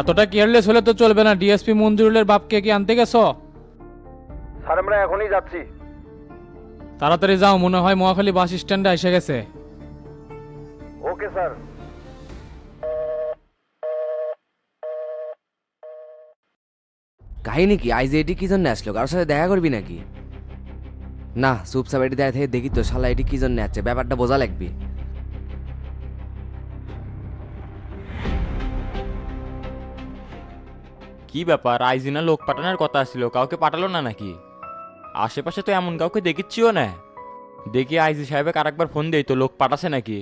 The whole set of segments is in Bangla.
এতটা কেয়ারলেস হলে তো চলবে না। ডিএসপি মঞ্জুরুলের বাপকে কি আনতে গেছো? স্যার আমরা এখনই যাচ্ছি। তাড়াতাড়ি যাও মনে হয় মহাখালী বাস স্ট্যান্ডে এসে গেছে। Okay sir. কাহিনী কি? আইজ এটি কি জন্য আসলো? কারোর সাথে দেখা করবি নাকি? না চুপচাপ এটি দেখা থেকে দেখি তো শালা এটি কি জন্য আসছে? ব্যাপারটা বোঝা লাগবে। কি ব্যাপার? আইজিনা লোক পাঠানোর কথা ছিল কাউকে পাঠালো না নাকি? আশেপাশে তো এমন কাউকে দেখিচ্ছিও না। দেখি আইজি সাহেবে আরেকবার ফোন দেই তো লোক পাঠাছে নাকি?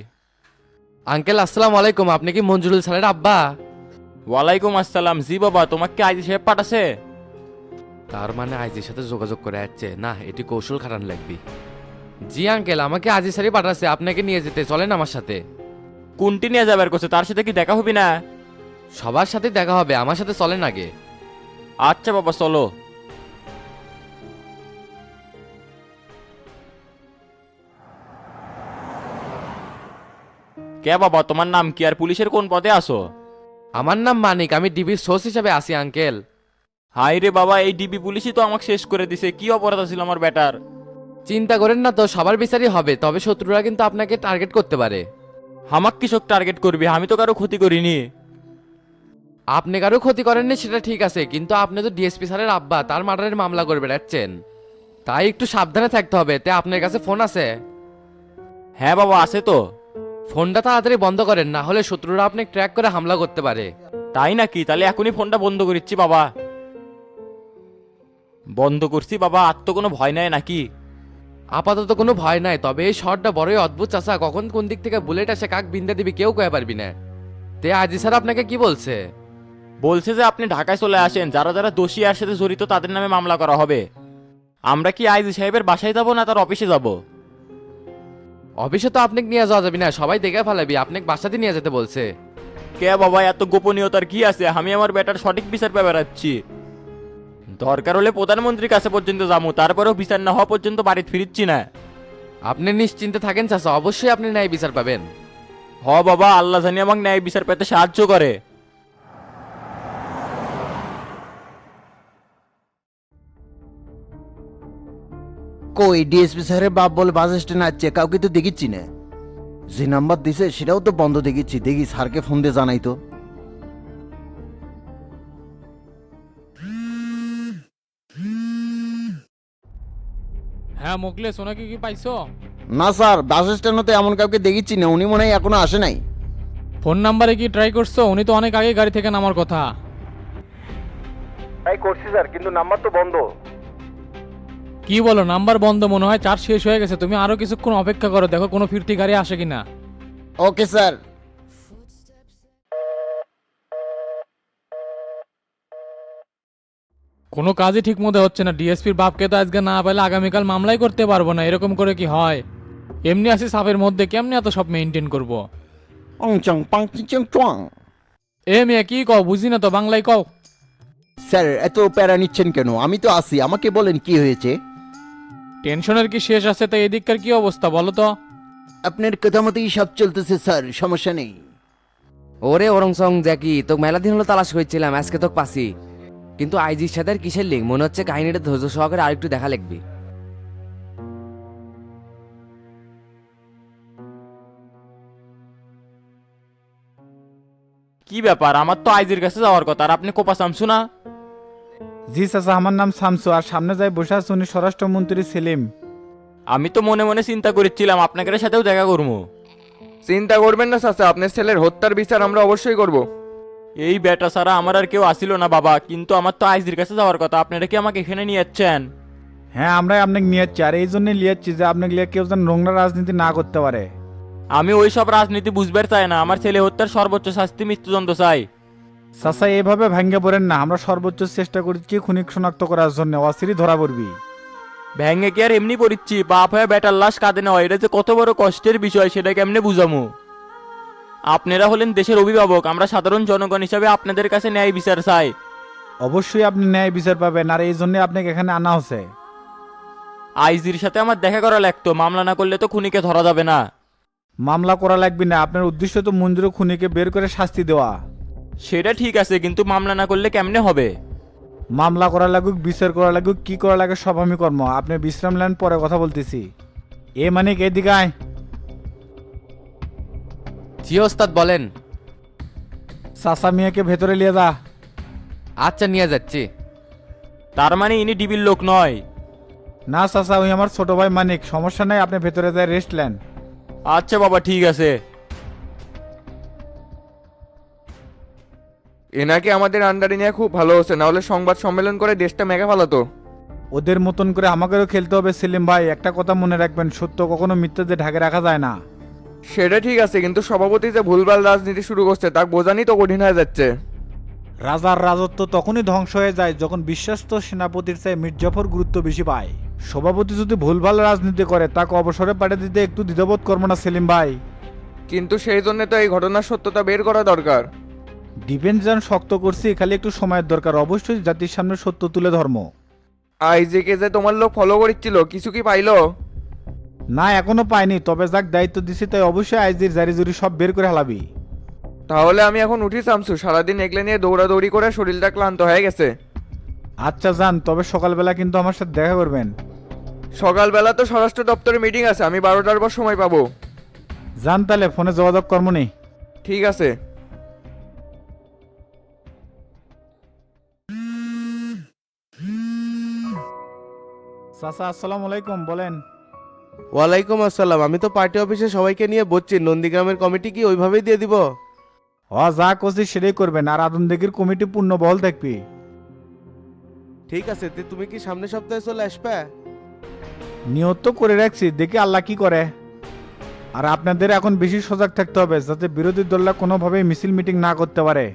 আঙ্কেল আসসালামু আলাইকুম আপনি কি মঞ্জুরুল স্যারের আব্বা? ওয়ালাইকুম আসসালাম জি বাবা তোমাকে আইজি সাহেব পাঠাছে? তার মানে আইজির সাথে যোগাযোগ করে যাচ্ছে না এটি কৌশল খাটান লাগবে। জি আঙ্কেল আমাকে আজি স্যারই পাঠাচ্ছে আপনাকে নিয়ে যেতে চলেন আমার সাথে। কোনটি নিয়ে যাবার করছে তার সাথে কি দেখা হবি না? সবার সাথে দেখা হবে আমার সাথে চলেন আগে। আচ্ছা বাবা চলো। কে বাবা তোমার নাম কি? আর পুলিশের কোন পদে আসো আমার নাম মানিক আমি ডিবির সোর্স হিসাবে আসি আঙ্কেল। হাই রে বাবা এই ডিবি পুলিশই তো আমাকে শেষ করে দিছে। কি অপরাধ ছিল আমার ব্যাটার? চিন্তা করেন না তো সবার বিচারই হবে তবে শত্রুরা কিন্তু আপনাকে টার্গেট করতে পারে। আমাক কৃষক টার্গেট করবি? আমি তো কারও ক্ষতি করিনি। আপনি কারও ক্ষতি করেননি সেটা ঠিক আছে কিন্তু আপনি তো ডিএসপি স্যারের আব্বা তার মার্ডারের মামলা করে বেড়াচ্ছেন তাই একটু সাবধানে থাকতে হবে তে আপনার কাছে ফোন আছে। হ্যাঁ বাবা আছে তো। ফোনটা তাড়াতাড়ি বন্ধ করেন না হলে শত্রুরা আপনি ট্র্যাক করে হামলা করতে পারে। তাই নাকি? তাহলে এখনই ফোনটা বন্ধ করিচ্ছি বাবা। বন্ধ করছি বাবা আর তো কোনো ভয় নাই নাকি? আপাতত কোনো ভয় নাই তবে এই শটটা বড়ই অদ্ভুত চাচা কখন কোন দিক থেকে বুলেট আসে কাক বিন্দা দিবি কেউ কয়ে পারবি না। তে আজি স্যার আপনাকে কি বলছে? বলছে যে আপনি ঢাকায় চলে আসেন। যারা যারা দোষী আর সাথে জড়িত তাদের নামে মামলা করা হবে। আমরা কি আইজি সাহেবের বাসায় যাব না তার অফিসে যাব? অফিসে তো আপনাকে নিয়ে যাওয়া যাবে না সবাই দেখে ফেলাবি আপনাকে বাসাতে নিয়ে যেতে বলছে। কে বাবা এত গোপনীয়তার কি আছে? আমি আমার বেটার সঠিক বিচার পেয়ে বেড়াচ্ছি। দরকার হলে প্রধানমন্ত্রীর কাছে পর্যন্ত যাব তারপরেও বিচার না হওয়া পর্যন্ত বাড়ি ফিরিচ্ছি না। আপনি নিশ্চিন্তে থাকেন চাচা অবশ্যই আপনি ন্যায় বিচার পাবেন। হ বাবা আল্লাহ জানি আমাকে ন্যায় বিচার পেতে সাহায্য করে। কই ডিএসপি স্যারের বাপ বলে বাস স্ট্যান্ড আসছে কাউকে তো দেখিচ্ছি না। যে নাম্বার দিছে সেটাও তো বন্ধ দেখিচ্ছি। দেখি স্যারকে ফোন দিয়ে জানাই তো। হ্যাঁ মোকলেস ওনাকে কি পাইছো? না স্যার বাস স্ট্যান্ডে তো এমন কাউকে দেখিচ্ছি না উনি মনে হয় এখনও আসে নাই। ফোন নাম্বারে কি ট্রাই করছ? উনি তো অনেক আগে গাড়ি থেকে নামার কথা। তাই করছি স্যার কিন্তু নাম্বার তো বন্ধ। কি বলো নাম্বার বন্ধ মনে হয় চার্জ শেষ হয়ে গেছে। তুমি আরও কিছুক্ষণ অপেক্ষা করো দেখো কোনো ফিরতি গাড়ি আসে কিনা। Okay sir. কোনো কাজই ঠিক মতো হচ্ছে না। ডিএসপির বাপকে তো আজকে না পেলে আগামীকাল মামলাই করতে পারব না এরকম করে কি হয়? এমনি আসি সাপের মধ্যে কেমনি এত সব মেনটেন করব? এ মেয়ে কি কও বুঝি না তো বাংলায় কও। স্যার এত প্যারা নিচ্ছেন কেন? আমি তো আসি আমাকে বলেন কি হয়েছে? টেনশনের কি শেষ আছে? তো এদিককার কি অবস্থা বলো তো। আপনার কথা মতোই সব চলতেছে স্যার সমস্যা নেই। ওরে ওরং সং জ্যাকি তো মেলা দিন হলো তালাশ করছিলাম আজকে তো পাসি কিন্তু আইজির সাথে আর কিসের লিঙ্ক মনে হচ্ছে কাহিনীটা ধৈর্য সহকারে আরেকটু দেখা লাগবে। কি ব্যাপার? আমার তো আইজির কাছে যাওয়ার কথা আর আপনি কোপা শামসু না? জি চাচা আমার নাম শামসু আর সামনে যাই বসে আছে উনি স্বরাষ্ট্রমন্ত্রী সেলিম। আমি তো মনে মনে চিন্তা করেছিলাম আপনাদের সাথেও দেখা করব। চিন্তা করবেন না চাচা আপনার ছেলের হত্যার বিচার আমরা অবশ্যই করব। এই বেটা ছাড়া আমার আর কেউ আসিল না বাবা কিন্তু আমার তো আইজির কাছে যাওয়ার কথা আপনারা কি আমাকে এখানে নিয়ে যাচ্ছেন? হ্যাঁ আমরাই আপনাকে নিয়ে যাচ্ছি আর এই জন্যই নিয়ে যাচ্ছি যে আপনাকে লিয়ে কেউ যেন নোংরা রাজনীতি না করতে পারে। আমি ওই সব রাজনীতি বুঝবার চাই না আমার ছেলে হত্যার সর্বোচ্চ শাস্তি মৃত্যুদণ্ড চাই। চাচা এভাবে ভাঙ্গে পড়েন না। আমরা সর্বোচ্চ চেষ্টা করছি খুনিক শনাক্ত করার জন্য। অস্থিরই ধরা পড়বি। ভেঙে কি আর এমনি পড়িচ্ছি? বাপ হয়ে বেটার লাশ কাঁদে নেওয়া এটা যে কত বড় কষ্টের বিষয় সেটা কেমনে বুঝামু? আপনারা হলেন দেশের অভিভাবক। আমরা সাধারণ জনগণ হিসাবে আপনাদের কাছে ন্যায় বিচার চাই। অবশ্যই আপনি ন্যায় বিচার পাবেন আর এই জন্য আপনাকে এখানে আনা হচ্ছে। আইজির সাথে আমার দেখা করা লাগতো। মামলা না করলে তো খুনিকে ধরা যাবে না। মামলা করা লাগবে না। আপনার উদ্দেশ্য তো মঞ্জুর খুনিকে বের করে শাস্তি দেওয়া। সেটা ঠিক আছে কিন্তু মামলা না করলে কেমনে হবে? মামলা করা লাগুক বিচার করা লাগুক কি করা লাগে সব আমি কর্ম আপনি বিশ্রাম নেন পরে কথা বলতেছি। এ মানে এদিকে আয়। জি ওস্তাদ বলেন। চাচা মিয়াকে ভেতরে নিয়ে যা। আচ্ছা নিয়ে যাচ্ছি। তার মানে ইনি ডিবির লোক নয়? না চাচা ওই আমার ছোট ভাই মানিক। সমস্যা নাই আপনি ভেতরে যায় রেস্ট নেন। আচ্ছা বাবা ঠিক আছে। এনাকে আমাদের আন্ডারে নিয়ে খুব ভালো হচ্ছে না হলে সংবাদ সম্মেলন করে দেশটা মেঘা ফেলাতো। ওদের মতন করে আমাকেও খেলতে হবে সেলিম ভাই একটা কথা মনে রাখবেন সত্য কখনো মিথ্যাতে ঢাকে রাখা যায় না। সেটা ঠিক আছে কিন্তু সভাপতি যে ভুলভাল রাজনীতি শুরু করছে তা বোঝানি তো কঠিন হয়ে যাচ্ছে। রাজার রাজত্ব তখনই ধ্বংস হয়ে যায় যখন বিশ্বাস্ত সেনাপতির চেয়ে মির্জাফর গুরুত্ব বেশি পায়। সভাপতি যদি ভুলভাল রাজনীতি করে তাকে অবসরে পাঠিয়ে দিতে একটু দ্বিধাবোধ করব না সেলিম ভাই। কিন্তু সেই জন্য তো এই ঘটনার সত্যতা বের করা দরকার। ডিফেন্স যেন শক্ত করছি খালি একটু সময়ের দরকার। অবশ্যই জাতির সামনে সত্য তুলে ধর্ম। আইজেকে যে তোমার লোক ফলো করেছিল কিছু কি পাইলো? না এখনও পাইনি তবে যাক দায়িত্ব দিছি তাই অবশ্যই আইজির জারি জুরি সব বের করে হালাবি। তাহলে আমি এখন উঠি চামছু সারাদিন এগলে নিয়ে দৌড়াদৌড়ি করে শরীরটা ক্লান্ত হয়ে গেছে। আচ্ছা যান তবে সকালবেলা কিন্তু আমার সাথে দেখা করবেন। সকালবেলা তো স্বরাষ্ট্র দপ্তরে মিটিং আছে আমি বারোটার পর সময় পাবো। যান তাহলে ফোনে যোগাযোগ কর্ম নেই। ঠিক আছে। চাচা আসসালামু আলাইকুম বলেন। ওয়ালাইকুম আসসালাম। আমি তো পার্টি অফিসে সবাইকে নিয়ে বসছি। নন্দীগ্রামের কমিটি কি ওইভাবেই দিয়ে দিব? হ যা করছি সেটাই করবেন। আর আদম দেখির কমিটি পূর্ণ বহল থাকবি ঠিক আছে তে তুমি কি সামনের সপ্তাহে চলে আসবে? নিয়ত তো করে রাখছি। দেখি আল্লাহ কি করে। আর আপনাদের এখন বেশি সজাগ থাকতে হবে যাতে বিরোধী দলরা কোনোভাবেই মিছিল মিটিং না করতে পারে।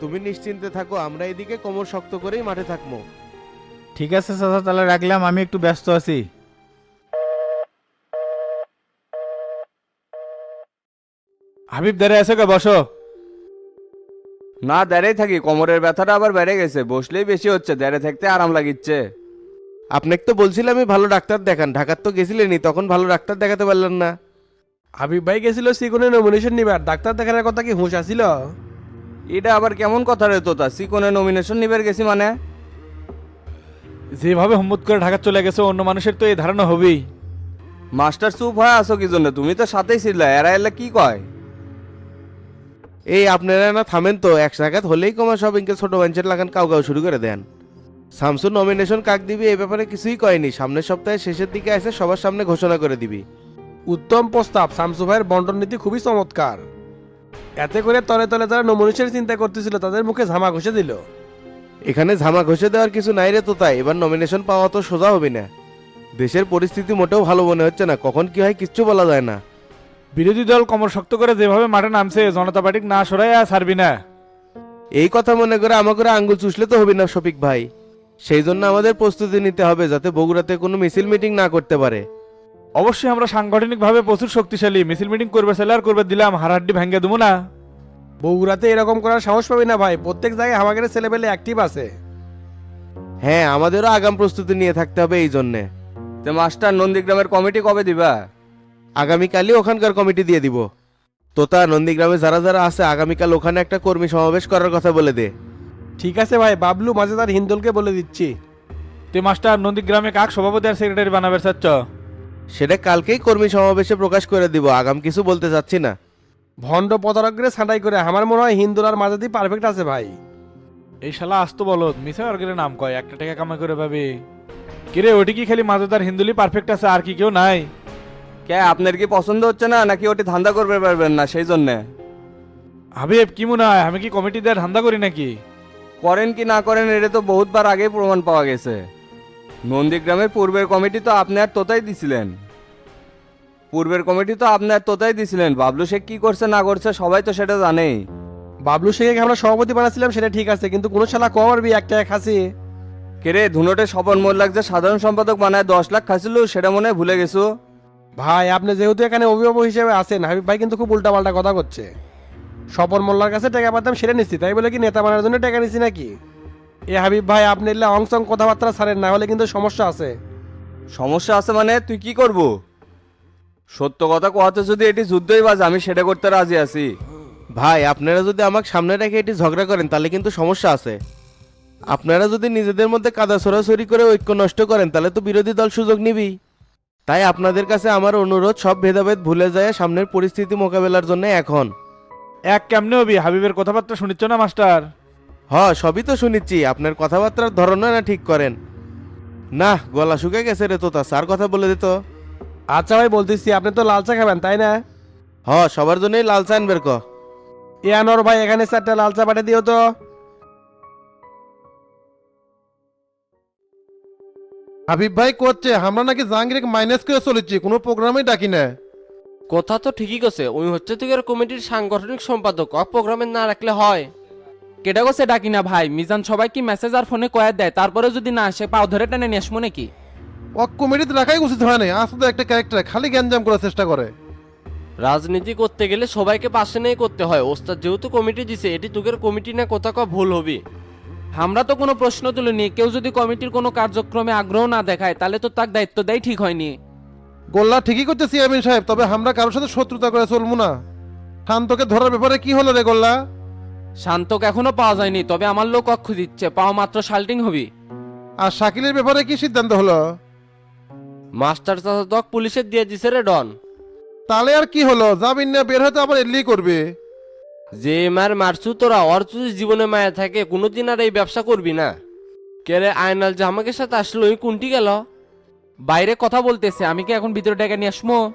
তুমি নিশ্চিন্তে থাকো। আমরা এদিকে কোমর শক্ত করেই মাঠে থাকব। ঠিক আছে চাচা তাহলে রাখলাম আমি একটু ব্যস্ত আছি। হাবিব দাঁড়িয়ে আছে কে? বসো। না দাঁড়িয়ে থাকি। কোমরের ব্যথাটা আবার বেড়ে গেছে। বসলেই বেশি হচ্ছে দাঁড়িয়ে থাকতে আরাম লাগিচ্ছে। আপনাকে তো আমি ভালো ডাক্তার দেখান। ঢাকার তো গেছিলেনই তখন ভালো ডাক্তার দেখাতে পারলেন না। হাবিব ভাই গেছিল সিকোনে নমিনেশন নিবার ডাক্তার দেখানোর কথা কি হুঁশ আসিল এটা আবার কেমন কথা রে তোতা? সিকোনে নমিনেশন নিবার গেছি মানে? যেভাবে হুম্মত করে ঢাকা চলে গেছে অন্য মানুষের তো এই ধারণা হবেই। মাস্টার চুপ হয়ে আসো কি জন্য? তুমি তো সাথেই ছিলে এরা এলে কি কয়? এই আপনারা না থামেন তো এক সাকাত হলেই কমা সব ইনকে ছোট মানুষের লাগান কাউ কাউ শুরু করে দেন। সামসুর নমিনেশন কাক দিবি এই ব্যাপারে কিছুই কয়নি সামনের সপ্তাহে শেষের দিকে এসে সবার সামনে ঘোষণা করে দিবি। উত্তম প্রস্তাব শামসু ভাইয়ের বন্টন নীতি খুবই চমৎকার। এতে করে তলে তলে যারা নমিনেশনের চিন্তা করতেছিল তাদের মুখে ঝামা ঘষে দিল। এখানে ঝামা ঘষে দেওয়ার কিছু নাই রে তো তাই এবার নমিনেশন পাওয়া তো সোজা হবে না। দেশের পরিস্থিতি মোটেও ভালো মনে হচ্ছে না কখন কি হয় কিচ্ছু বলা যায় না। বিরোধী দল কমর শক্ত করে যেভাবে মাঠে নামছে জনতা পার্টি না সরাই আর ছাড়বি না। এই কথা মনে করে আমাকে আঙ্গুল চুষলে তো হবে না শফিক ভাই। সেই জন্য আমাদের প্রস্তুতি নিতে হবে যাতে বগুড়াতে কোনো মিছিল মিটিং না করতে পারে। অবশ্যই আমরা সাংগঠনিকভাবে প্রচুর শক্তিশালী মিছিল মিটিং করবে সেলে আর করবে দিলাম হারাড্ডি ভেঙে দেবো না। বগুড়াতে এরকম করার সাহস পাবি না ভাই। প্রত্যেক জায়গায় আমাদের ছেলেপেলে অ্যাক্টিভ আছে। হ্যাঁ আমাদেরও আগাম প্রস্তুতি নিয়ে থাকতে হবে এই জন্যে। তো মাস্টার নন্দীগ্রামের কমিটি কবে দিবা? আগামীকালই ওখানকার কমিটি দিয়ে দিব। তোতা নন্দীগ্রামে যারা যারা আছে আগামীকাল ওখানে একটা কর্মী সমাবেশ করার কথা বলে দে। ঠিক আছে ভাই বাবলু মাঝেদার হিন্দুলকে বলে দিচ্ছি। তে মাস্টার নন্দীগ্রামে কাক সভাপতি আর সেক্রেটারি বানাবে চাচ্ছ সেটা কালকেই কর্মী সমাবেশে প্রকাশ করে দিব আগাম কিছু বলতে চাচ্ছি না। ভণ্ড প্রতারকরে ছাঁটাই করে আমার মনে হয় হিন্দুল আর মাঝাদি পারফেক্ট আছে ভাই। এই শালা আসতো বলো মিশা অর্গের নাম কয়? একটা টাকা কামাই করে পাবে। কিরে ওটি কি খালি মাঝেদার হিন্দুলি পারফেক্ট আছে আর কি কেউ নাই? কে আপনার কি পছন্দ হচ্ছে না নাকি ওটি ধান্দা করবে পারবেন না সেই জন্যে? হাবিব কি মনে হয় আমি কি কমিটি দেওয়ার ধান্দা করি নাকি? করেন কি না করেন এটা তো বহুতবার আগেই প্রমাণ পাওয়া গেছে। নন্দীগ্রামের পূর্বের কমিটি তো আপনি আর তোতাই দিছিলেন। পূর্বের কমিটি তো আপনার তোতাই দিছিলেন। বাবলু শেখ কি করছে না করছে সবাই তো সেটা জানেই। বাবলু শেখকে আমরা সভাপতি বানাচ্ছিলাম সেটা ঠিক আছে কিন্তু কোনো শালা কম পারবি একটা খাসি। কেরে ধুনোটে স্বপন মোল্লাক যে সাধারণ সম্পাদক বানায় দশ লাখ খাইছিল সেটা মনে হয় ভুলে গেছো? ভাই আপনি যেহেতু এখানে অভিভাবক হিসেবে আছেন হাবিব ভাই কিন্তু খুব উল্টাপাল্টা কথা করছে। স্বপন মোল্লার কাছে টাকা পাতাম সেটা নিচ্ছি তাই বলে কি নেতা বানানোর জন্য টাকা নিচ্ছি নাকি? এ হাবিব ভাই আপনি এলে অংশং কথাবার্তা ছাড়েন না হলে কিন্তু সমস্যা আছে। সমস্যা আছে মানে তুই কি করব? সত্য কথা কোয়াতে যদি এটি যুদ্ধই বাজ আমি সেটা করতে রাজি আছি। ভাই আপনারা যদি আমাকে সামনে রেখে এটি ঝগড়া করেন তাহলে কিন্তু সমস্যা আছে। আপনারা যদি নিজেদের মধ্যে কাদা ছড়াছড়ি করে ঐক্য নষ্ট করেন তাহলে তো বিরোধী দল সুযোগ নিবি। তাই আপনাদের কাছে আমার অনুরোধ সব ভেদাভেদ ভুলে যায় সামনের পরিস্থিতি মোকাবেলার জন্য এখন। এক কেমনে হবি? হাবিবের কথাবার্তা শুনিচ্ছ না মাস্টার? হ সবই তো শুনেছি আপনার কথাবার্তার ধরনও না ঠিক করেন। না গলা শুকে গেছে রে তোতা স্যার কথা বলে দিত আচ্ছা ভাই বলতেছি আপনি তো লাল চা খাবেন তাই না? হ সবার জন্যই লাল চা আনবের ক। ইয়ানোর ভাই এখানে চারটা লাল চা পাঠিয়ে দিও তো। হাবিব ভাই করছে আমরা নাকি জাহাঙ্গীরকে মাইনাস করে চলেছি কোনো প্রোগ্রামে ডাকি না। কথা তো ঠিকই গেছে ওই হচ্ছে তুগের কমিটির সাংগঠনিক সম্পাদক অ প্রোগ্রামে না রাখলে হয়। কেটা গেছে ডাকি না ভাই মিজান সবাই কি মেসেজ আর ফোনে কয়া দেয় তারপরে যদি না আসে পাও ধরে টেনে নিয়ে আসব নাকি? ও কমেডিতে রাখাই উচিত হয় না আসলে একটা ক্যারেক্টার খালি গ্যাঞ্জাম করার চেষ্টা করে। রাজনীতি করতে গেলে সবাইকে পাশে নিয়ে করতে হয়। ওস্তাদ যেহেতু কমিটি দিছে এটি তুগের কমিটি না কোথা কা ভুল হবি? আমরা তো কোনো প্রশ্ন তুলিনি। কেউ যদি কমিটির কোনো কার্যক্রমে আগ্রহ না দেখায় তাহলে তো তার দায়িত্ব দেয় ঠিক হয়নি। গোল্লা ঠিকই করছে চেয়ারম্যান সাহেব তবে আমরা কারোর সাথে শত্রুতা করে চলবো না। শান্তকে ধরার ব্যাপারে কি হলো রে গোল্লা? শান্তক এখনও পাওয়া যায়নি তবে আমার লোক অক্ষ দিচ্ছে। পাওয়া মাত্র শাল্টিং হবি। আর শাকিলের ব্যাপারে কি সিদ্ধান্ত হলো? মাস্টার চাচা দক পুলিশের দিয়ে দিছে রে ডন। তাহলে আর কি হলো? জামিন না বের হয়তো আবার এলি করবে। যে মার মারছু তোরা ওর যদি জীবনে মায়া থাকে কোনোদিন আর এই ব্যবসা করবি না। কে রে আয়নাল যে আমাকে সাথে আসলো ওই কোনটি গেল? বাইরে কথা বলতেছে আমি কি এখন ভিতরে ডেকে নিয়ে আসমো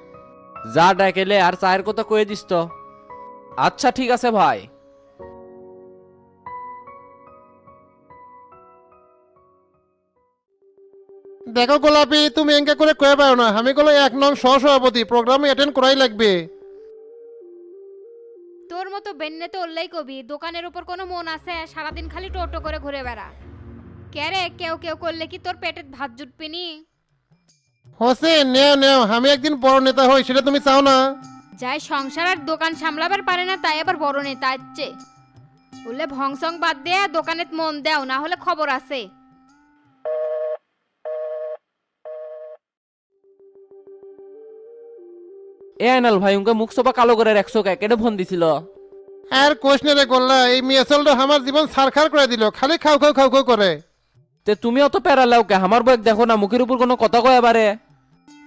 যা ডাকেলে আর চায়ের কথা কয়ে দিস তো। আচ্ছা ঠিক আছে ভাই। দেখো গোলাপি তুমি এঙ্কা করে কয়ে পাও না। আমি গেলো এক নং সহসভাপতি প্রোগ্রামে অ্যাটেন্ড করাই লাগবে। তোর মতো বেন্নে তো উল্লাই কবি দোকানের উপর কোনো মন আছে সারাদিন খালি টোটো করে ঘুরে বেড়া। ক্যারে কেউ কেউ করলে কি তোর পেটের ভাত জুটপিনি হোসেন নেও নেও আমি একদিন বড় নেতা হই সেটা তুমি চাও না। যাই সংসার আর দোকান সামলাবার পারে না তাই আবার বড় নেতা আচ্ছে বললে ভংসং বাদ দে দোকানে মন দেও না হলে খবর আছে। এ আইনাল ভাই উনকে মুখ সোপা কালো করে রাখছো কে? কেটে ফোন দিছিল? আর কোষ নে রে গোল্লা এই মিয়াসলটা আমার জীবন সারখার করে দিল খালি খাও খাও খাও খাও করে তে তুমি অত প্যারালাও কে? আমার বয়েক দেখো না মুখের উপর কোনো কথা কয় এবারে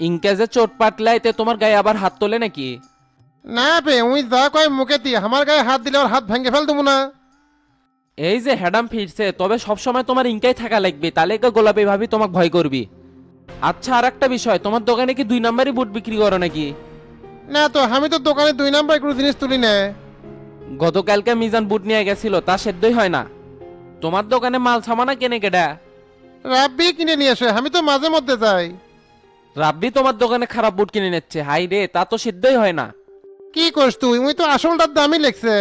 ইনকে যে চোট পাটলাই তে তোমার গায়ে আবার হাত তোলে নাকি? না বে উই যা কয় মুখে দি আমার গায়ে হাত দিলে ওর হাত ভেঙে ফেল দেবো না এই যে হ্যাডাম ফিরছে তবে সব সময় তোমার ইনকাই থাকা লাগবে তাহলে কে গোলাপি ভাবি তোমাকে ভয় করবি আচ্ছা আর একটা বিষয় তোমার দোকানে কি দুই নাম্বারই বুট বিক্রি করো নাকি? না তো আমি তো দোকানে দুই নাম্বার কোনো জিনিস তুলি না। গতকালকে মিজান বুট নিয়ে গেছিল তা সেদ্ধই হয় না। তোমার দোকানে মাল সামানা কেনে কেডা? রাব্বি কিনে নিয়ে আসে আমি তো মাঝে মধ্যে যাই। রাব্বি তোমার দোকানে খারাপ বুট কিনে নিচ্ছে হাই রে তা তো সিদ্ধই হয় না। কি করছ তুই? উই তো আসলটার দামই লেখছে।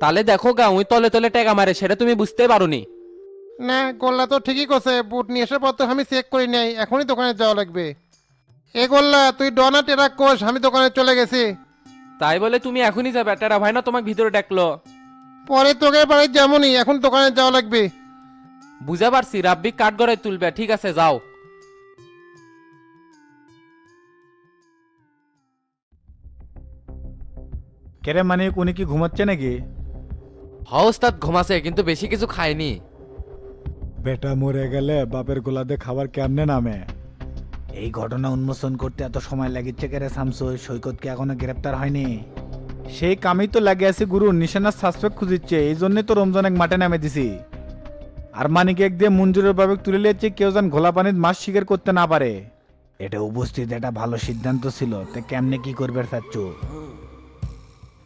তাহলে দেখো গা ওই তলে তলে টেকা মারে সেটা তুমি বুঝতে পারোনি। না গোল্লা তো ঠিকই করছে বুট নিয়ে আসার পর তো আমি চেক করি নাই এখনই দোকানে যাওয়া লাগবে। এ গোল্লা তুই ডনা টেরা কোষ আমি দোকানে চলে গেছি। তাই বলে তুমি এখনই যাবে টেরা ভাই না তোমাকে ভিতরে ডাকলো। পরে তোকে বাড়ি যেমনই এখন দোকানে যাওয়া লাগবে। বুঝা পারছি রাব্বি কাঠ গড়ায় তুলবে ঠিক আছে যাও। কেরে মানে উনি কি ঘুমাচ্ছে নাকি? হ ওস্তাদ ঘুমাছে কিন্তু বেশি কিছু খায়নি। বেটা মরে গেলে বাপের গোলাতে খাবার কেমনে নামে? এই ঘটনা উন্মোচন করতে এত সময় লাগিচ্ছে কেরে শামসু সৈকতকে এখনও গ্রেপ্তার হয়নি। সেই কামেই তো লাগে আছে গুরু নিশানার সাসপেক্ট খুঁজিচ্ছে এই জন্যই তো রমজান এক মাঠে নামে দিছি। আর মানিক এক দিয়ে মঞ্জুরের বাবে তুলে লিয়েছে কেউ যেন ঘোলা পানির মাছ শিকার করতে না পারে। এটা উপস্থিত একটা ভালো সিদ্ধান্ত ছিল তে কেমনে কি করবে চাচ্ছ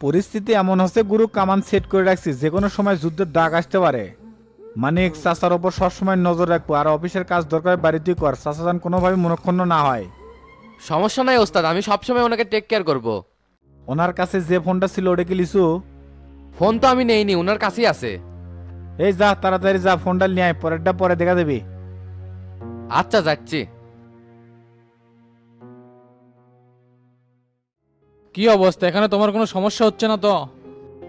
পরিস্থিতি এমন হচ্ছে গুরু কামান সেট করে রাখছি যে কোনো সময় যুদ্ধের ডাক আসতে পারে। মানিক চাচার ওপর সবসময় নজর রাখব। আর অফিসের কাজ দরকার বাড়িতেই কর। চাচা যেন কোনোভাবে মনক্ষণ না হয়। সমস্যা নাই ওস্তাদ আমি সবসময় ওনাকে টেক কেয়ার করব। ওনার কাছে যে ফোনটা ছিল ওটা কি লিসু? ফোন তো আমি নেইনি ওনার কাছেই আছে। এই যা তাড়াতাড়ি যা ফোনটা নিয়ে আয় পরেরটা পরে দেখা দেবি। আচ্ছা যাচ্ছি। কি অবস্থা? এখানে তোমার কোনো সমস্যা হচ্ছে না তো?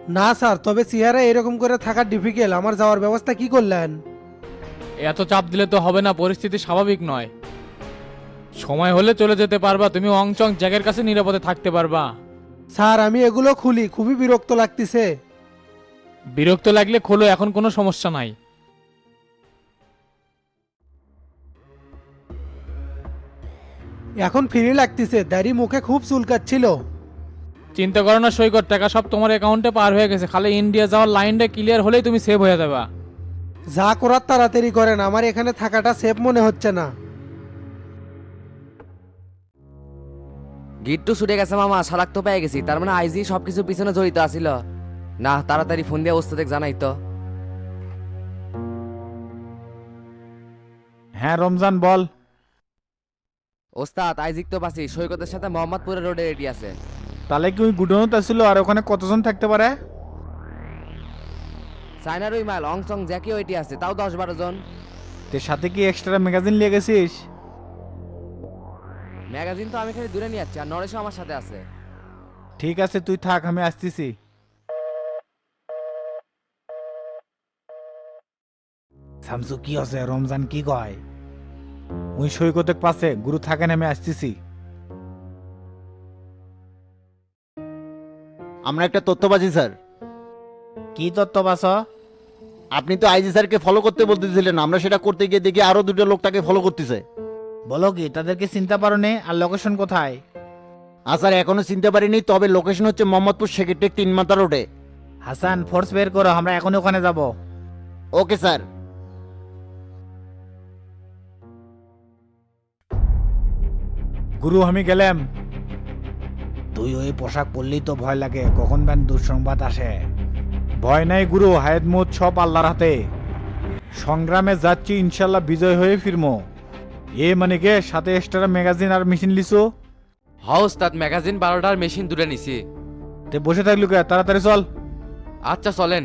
না স্যার তবে চেহারা এরকম করে থাকা ডিফিকাল্ট আমার যাওয়ার ব্যবস্থা কি করলেন? এত চাপ দিলে তো হবে না পরিস্থিতি স্বাভাবিক নয়। সময় হলে চলে যেতে পারবা তুমি অংচং জ্যাকের কাছে নিরাপদে থাকতে পারবা। স্যার আমি এগুলো খুলি খুবই বিরক্ত লাগতেছে। বিরক্ত লাগলে খোলো এখন কোনো সমস্যা নাই। এখন ফ্রি লাগতেছে দাড়ি মুখে খুব চুলকাচ্ছিল। চিন্তা করো না সৈকত টাকা সব তোমার অ্যাকাউন্টে পার হয়ে গেছে। খালি ইন্ডিয়া যাওয়ার লাইনটা ক্লিয়ার হলেই তুমি সেভ হয়ে যাবা। যা করার তাড়াতাড়ি করেন আমার এখানে থাকাটা সেফ মনে হচ্ছে না। গিট্টু ছুটে গেছে মামা সারাক তো পেয়ে গেছি। তার মানে আইজি সবকিছু পিছনে জড়িত আছিল। না তাড়াতাড়ি ফোন দিয়ে ওস্তাদেক জানাই তো। হ্যাঁ রমজান বল। ওস্তাদ আইজিক তো পাচ্ছি সৈকতের সাথে মোহাম্মদপুরের রোডে রেডি আছে। তাহলে কি ওই গুডনত আসছিল আর ওখানে কতজন থাকতে পারে? চায়নার ওই মাল অংচং জ্যাকি ওইটি আছে তাও দশ বারো জন। তে সাথে কি এক্সট্রা ম্যাগাজিন নিয়ে গেছিস? ম্যাগাজিন তো আমি খালি দূরে নিয়ে যাচ্ছি আর নরেশও আমার সাথে আছে। ঠিক আছে তুই থাক আমি আসতেছি। শামসু কি আছে? রমজান কি কয়? ওই সৈকতের পাশে গুরু থাকেন আমি আসতেছি। আমরা একটা তথ্য পাচ্ছি স্যার। কি তথ্য বাস আপনি তো আইজি স্যারকে ফলো করতে বলতেছিলেন আমরা সেটা করতে গিয়ে দেখি আরও দুটো লোক তাকে ফলো করতেছে। বলো কি তাদেরকে চিন্তা পারো নে আর লোকেশন কোথায়? আর স্যার এখনও চিনতে পারিনি তবে লোকেশন হচ্ছে মোহাম্মদপুর সেক্রেটারি তিন মাথা রোডে হাসান ফোর্স বের করো আমরা এখন ওখানে যাব। Okay sir. গুরু আমি গেলাম। তুই ওই পোশাক পরলেই তো ভয় লাগে। কখন ব্যান দুঃসংবাদ আসে? ভয় নাই গুরু হায়াত মুদ সব আল্লাহর হাতে। সংগ্রামে যাচ্ছি ইনশাল্লাহ বিজয় হয়ে ফিরমো। এ মানে কে সাথে এক্সট্রা ম্যাগাজিন আর মেশিন লিসো হ তাত ম্যাগাজিন বারোটার মেশিন দূরে নিছি। তে বসে থাকলু কে? তাড়াতাড়ি চল। আচ্ছা চলেন।